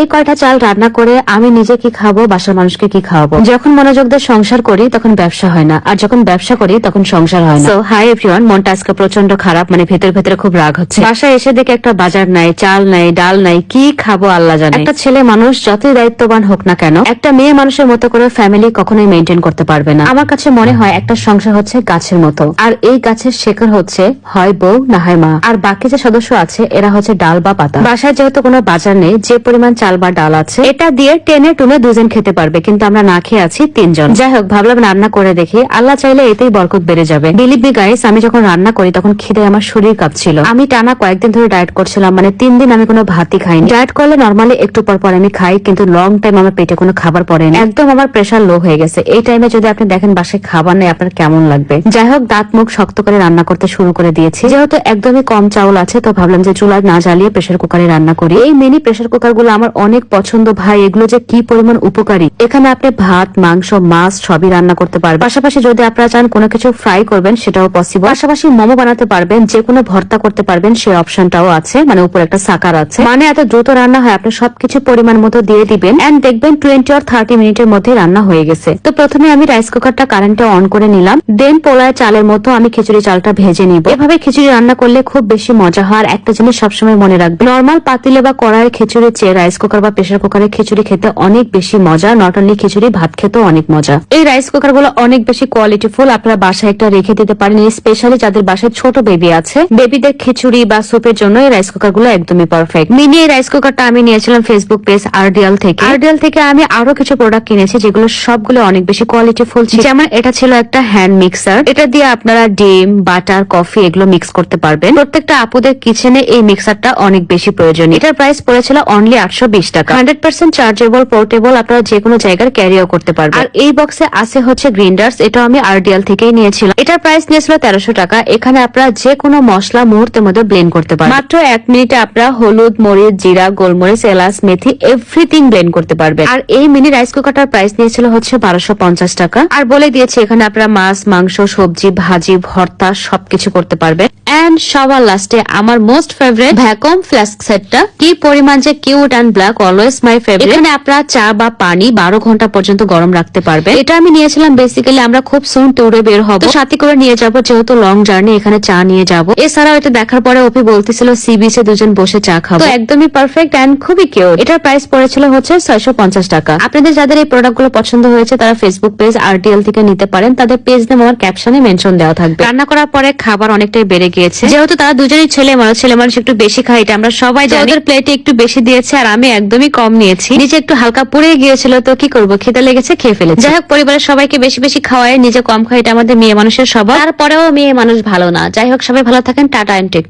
এই কয়টা চাল রান্না করে আমি নিজে কি খাব বাসার মানুষকে কি খাওয়াবো? যখন মনোযোগ দিয়ে সংসার করি তখন ব্যবসা হয় না। আর যখন ব্যবসা করি তখন সংসার হয় না। হাই এভরিওয়ান মনটা আজকে প্রচণ্ড খারাপ মানে ভেতর ভেতরে খুব রাগ হচ্ছে। বাসায় এসে দেখে একটা বাজার নাই চাল নাই ডাল নাই কি খাব আল্লাহ জানে। একটা ছেলে মানুষ যতই দায়িত্ববান হোক না কেন একটা মেয়ে মানুষের মতো করে ফ্যামিলি কখনোই মেনটেন করতে পারবে না। আমার কাছে মনে হয় একটা সংসার হচ্ছে গাছের মতো। আর এই গাছের শেকড় হচ্ছে হয় বউ না হয় মা। আর বাকি যে সদস্য আছে এরা হচ্ছে ডাল বা পাতা। বাসায় যেহেতু কোনো বাজার নেই যে পরিমাণ চাল বা ডাল আছে। এটা দিয়ে টেনে টুনে দুজন খেতে পারবে, কিন্তু আমরা না খেয়ে আছি তিনজন। যাই হোক, ভাবলাম রান্না করে দেখি। আল্লাহ চাইলে এতেই বরকত বেড়ে যাবে। বিলিভ মি গাইস আমি যখন রান্না করি, তখন খিদে আমার শরীর কাঁপছিল। আমি টানা কয়েকদিন ধরে ডায়েট করছিলাম মানে তিন দিন আমি কোনো ভাতই খাইনি। ডায়েট করলে নর্মালি একটু পর পর আমি খাই, কিন্তু লং টাইম আমার পেটে কোনো খাবার পড়ে না। একদম আমার প্রেশার লো হয়ে গেছে। এই টাইমে যদি আপনি দেখেন বাসায় খাবার নেই, আপনার কেমন লাগবে? যাই হোক, দাঁত মুখ শক্ত করে রান্না করতে শুরু করে দিয়েছি। যেহেতু একদমই কম চাউল আছে, তো ভাবলাম যে চুলা না জ্বালিয়ে প্রেশার কুকারে রান্না করি। এই মিনি প্রেশার কুকারগুলো আমার অনেক পছন্দ ভাই, এগুলো যে কি পরিমাণ উপকারী। এখানে আপনি ভাত, মাংস, মাছ সবই রান্না করতে পারবেন। পাশাপাশি যদি আপনারা চান কোনো কিছু ফ্রাই করবেন, সেটাও পসিবল পাশাপাশি মোমো বানাতে পারবেন যে কোনো ভর্তা করতে পারবেন সেই অপশনটাও আছে মানে উপরে একটা সাকার আছে। মানে এত দ্রুত রান্না হয়, আপনি সবকিছু পরিমাণ মতো দিয়ে দিবেন। এন্ড দেখবেন টোয়েন্টি আর থার্টি মিনিটের মধ্যে রান্না হয়ে গেছে। তো প্রথমে আমি রাইস কুকারটা কারেন্টে অন করে নিলাম। দেন পোলায় চালের মতো আমি খিচুড়ি চালটা ভেজে নিব। এভাবে খিচুড়ি রান্না করলে খুব বেশি মজা আর একটা জিনিস সবসময় মনে রাখবে নর্মাল পাতিলে বা কড়াইয়ের খিচুড়ির চেয়ে রাইস কুকার বা প্রেশার কুকারের খিচুড়ি খেতে অনেক বেশি মজা। নট অনলি খিচুড়ি, ভাত খেতেও অনেক মজা। এই রাইস কুকারগুলো অনেক বেশি কোয়ালিটি ফুল আপনারা বাসায় একটা রেখে দিতে পারেন। স্পেশালি যাদের বাসায় ছোট বেবি আছে বেবিদের খিচুড়ি বা স্যুপের জন্য এই রাইস কুকারগুলো একদমই পারফেক্ট মিনি এই রাইস কুকারটা আমি নিয়েছিলাম ফেসবুক পেজ আরডিএল থেকে। আরডিএল থেকে আমি আরও কিছু প্রোডাক্ট কিনেছি, যেগুলো সবগুলো অনেক বেশি কোয়ালিটি ফুল ছিল। যেমন এটা ছিল একটা হ্যান্ড মিক্সার এটা দিয়ে আপনারা ডিম বাটার কফি এগুলো মিক্স করতে পারবেন। প্রত্যেকটা আপুদের কিচেনে এই মিক্সারটা অনেক বেশি প্রয়োজন এটার প্রাইস পড়েছিল অনলি আটশো বিশ টাকা। হান্ড্রেড পার্সেন্ট চার্জেবল পোর্টেবল আপনারা যে কোনো জায়গার ক্যারিও করতে পারবেন। আর এই বক্সে আছে হচ্ছে গ্রিন্ডার্স এটাও আমি আরডিএল থেকেই নিয়েছিলাম। এটার প্রাইস নিয়েছিল তেরোশো টাকা। এখানে আপনারা যে কোনো মশলা মুহূর্তের মধ্যে ব্লেন্ড করতে পারবেন। মাত্র এক মিনিটে আপনারা হলুদ মরিচ জিরা গোলমরিচ এলাচ মেথি এভরিথিং ব্লেন্ড করতে পারবেন। আর এই মিনি রাইস কুকারটার প্রাইস নিয়েছিল হচ্ছে বারোশো পঞ্চাশ টাকা। আর বলে দিয়েছে এখানে আপনারা মাছ মাংস সবজি ভাজি ভর্তা সবকিছু করতে পারবেন। এন্ড সবার লাস্টে আমার মোস্ট ফেভারিট ভ্যাকুম ফ্লাস্ক সেটটা কি পরিমাণ যে cute and black always my favourite এখানে আপনারা চা বা পানি বারো ঘণ্টা পর্যন্ত গরম রাখতে পারবেন। এটা আমি নিয়েছিলাম বেসিক্যালি আমরা খুব সুন ট্যুরে বের হব। সাথে করে নিয়ে যাব যেহেতু লং জার্নি এখানে চা নিয়ে যাব। এছাড়াও এটা দেখার পরে ওপি বলতেছিল সি বিচে দুজন বসে চা খাব। তো একদমই পারফেক্ট এন্ড খুবই কিউট এটার প্রাইস পড়েছিল হচ্ছে ছয়শো পঞ্চাশ টাকা। আপনাদের যাদের এই প্রোডাক্টগুলো পছন্দ হয়েছে তারা ফেসবুক পেজ আরটিএল থেকে নিতে পারেন। তাদের পেজ নেম আমার ক্যাপশনে মেনশন দেওয়া থাকবে। রান্না করার পরে খাবার অনেকটাই বেড়ে গিয়েছে। যেহেতু তারা দুজনই ছেলে মানুষ ছেলে মানুষ একটু বেশি খায় এটা আমরা সবাই জানি। প্লেটে একটু বেশি দিয়েছে আর আমি একদমই কম নিয়েছি। নিচে একটু হালকা পুড়ে গিয়েছিল তো কি করব? খেতে লেগেছে, খেয়ে ফেলেছি। যাই হোক, পরিবারের সবাইকে বেশি বেশি খাওয়ায়, নিজে কম খাওয়া এটা আমাদের মেয়ে মানুষের স্বভাব। তারপরেও মেয়ে মানুষ ভালো না। যাই হোক, সবাই ভালো থাকেন, টাটা এন্ড টেক